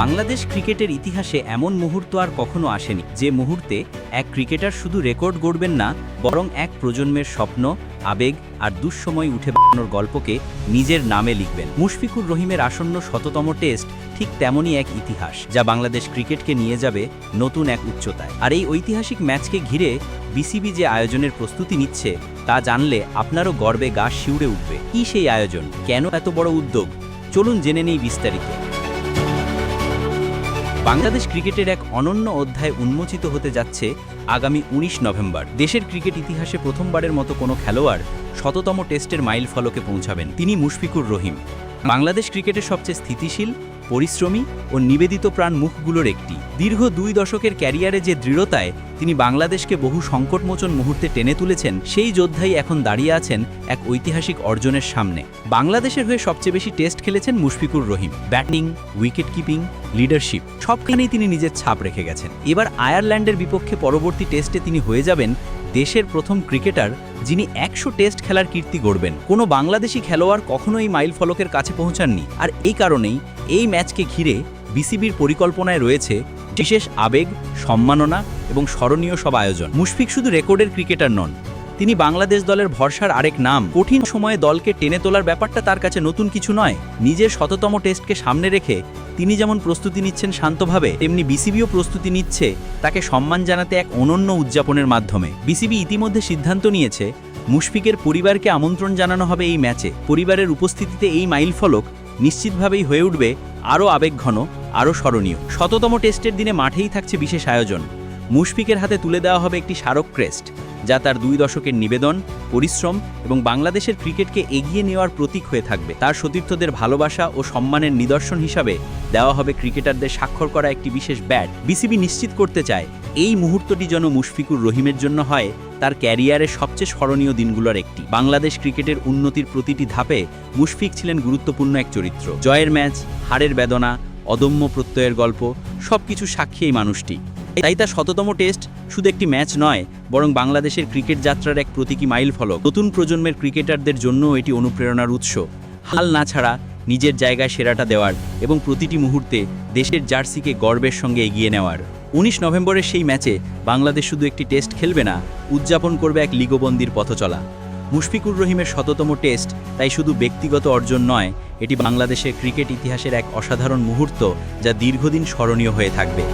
বাংলাদেশ ক্রিকেটের ইতিহাসে এমন মুহূর্ত আর কখনো আসেনি যে মুহূর্তে এক ক্রিকেটার শুধু রেকর্ড গড়বেন না, বরং এক প্রজন্মের স্বপ্ন, আবেগ আর দুঃসময় উঠে বেড়ানোর গল্পকে নিজের নামে লিখবেন। মুশফিকুর রহিমের আসন্ন শততম টেস্ট ঠিক তেমনই এক ইতিহাস, যা বাংলাদেশ ক্রিকেটকে নিয়ে যাবে নতুন এক উচ্চতায়। আর এই ঐতিহাসিক ম্যাচকে ঘিরে বিসিবি যে আয়োজনের প্রস্তুতি নিচ্ছে, তা জানলে আপনারও গর্বে গা শিউড়ে উঠবে। কি সেই আয়োজন? কেন এত বড় উদ্যোগ? চলুন জেনে নেই বিস্তারিত। বাংলাদেশ ক্রিকেটের এক অনন্য অধ্যায় উন্মোচিত হতে যাচ্ছে আগামী ১৯ নভেম্বর। দেশের ক্রিকেট ইতিহাসে প্রথমবারের মতো কোনো খেলোয়াড় শততম টেস্টের মাইল ফলকে পৌঁছাবেন। তিনি মুশফিকুর রহিম। বাংলাদেশ ক্রিকেটের সবচেয়ে স্থিতিশীল পরিশ্রমী ও নিবেদিত প্রাণ মুখগুলোর একটি। দীর্ঘ দুই দশকের ক্যারিয়ারে যে দৃঢ়তায় তিনি বাংলাদেশকে বহু সংকটমোচন মুহূর্তে টেনে তুলেছেন, সেই যোদ্ধাই এখন দাঁড়িয়ে আছেন এক ঐতিহাসিক অর্জনের সামনে। বাংলাদেশের হয়ে সবচেয়ে বেশি টেস্ট খেলেছেন Mushfiqur Rahim. Batting, wicket keeping, leadership, সবখানেই তিনি নিজের ছাপ রেখে গেছেন। এবার আয়ারল্যান্ডের বিপক্ষে পরবর্তী টেস্টে তিনি হয়ে যাবেন দেশের প্রথম ক্রিকেটার যিনি একশো টেস্ট খেলার কীর্তি গড়বেন। কোনো বাংলাদেশি খেলোয়াড় কখনো এই মাইল ফলকের কাছে পৌঁছাননি। আর এই কারণেই এই ম্যাচকে ঘিরে বিসিবির পরিকল্পনায় রয়েছে বিশেষ আবেগ, সম্মাননা এবং স্মরণীয় সব আয়োজন। মুশফিক শুধু রেকর্ডের ক্রিকেটার নন তিনি বাংলাদেশ দলের ভরসার আরেক নাম। কঠিন সময়ে দলকে টেনে তোলার ব্যাপারটা তার কাছে নতুন কিছু নয়। নিজের শততম টেস্টকে সামনে রেখে তিনি যেমন প্রস্তুতি নিচ্ছেন শান্তভাবে, তেমনি বিসিবিও প্রস্তুতি নিচ্ছে তাকে সম্মান জানাতে এক অনন্য উদযাপনের মাধ্যমে। বিসিবি ইতিমধ্যে সিদ্ধান্ত নিয়েছে, মুশফিকের পরিবারকে আমন্ত্রণ জানানো হবে এই ম্যাচে। পরিবারের উপস্থিতিতে এই মাইলফলক নিশ্চিতভাবেই হয়ে উঠবে আরও আবেগঘন, আরও স্মরণীয়। শততম টেস্টের দিনে মাঠেই থাকছে বিশেষ আয়োজন। মুশফিকের হাতে তুলে দেওয়া হবে একটি স্মারক ক্রেস্ট। যা তার দুই দশকের নিবেদন, পরিশ্রম এবং বাংলাদেশের ক্রিকেটকে এগিয়ে নেওয়ার প্রতীক হয়ে থাকবে। তার সতীর্থদের ভালোবাসা ও সম্মানের নিদর্শন হিসাবে দেওয়া হবে ক্রিকেটারদের স্বাক্ষর করা একটি বিশেষ ব্যাট। বিসিবি নিশ্চিত করতে চায়, এই মুহূর্তটি যেন মুশফিকুর রহিমের জন্য হয়, তার ক্যারিয়ারের সবচেয়ে স্মরণীয় দিনগুলোর একটি। বাংলাদেশ ক্রিকেটের উন্নতির প্রতিটি ধাপে মুশফিক ছিলেন গুরুত্বপূর্ণ এক চরিত্র। জয়ের ম্যাচ, হারের বেদনা, অদম্য প্রত্যয়ের গল্প, সবকিছু সাক্ষী এই মানুষটি। তাই তার শততম টেস্ট শুধু একটি ম্যাচ নয় বরং বাংলাদেশের ক্রিকেট যাত্রার এক প্রতীকী মাইল ফলক। নতুন প্রজন্মের ক্রিকেটারদের জন্য এটি অনুপ্রেরণার উৎস। হাল না ছাড়া নিজের জায়গায় সেরাটা দেওয়ার এবং প্রতিটি মুহূর্তে দেশের জার্সিকে গর্বের সঙ্গে এগিয়ে নেওয়ার। উনিশ নভেম্বরের সেই ম্যাচে বাংলাদেশ শুধু একটি টেস্ট খেলবে না, উদযাপন করবে এক লিগবন্দির পথচলা। মুশফিকুর রহিমের শততম টেস্ট তাই শুধু ব্যক্তিগত অর্জন নয়, এটি বাংলাদেশের ক্রিকেট ইতিহাসের এক অসাধারণ মুহূর্ত যা দীর্ঘদিন স্মরণীয় হয়ে থাকবে।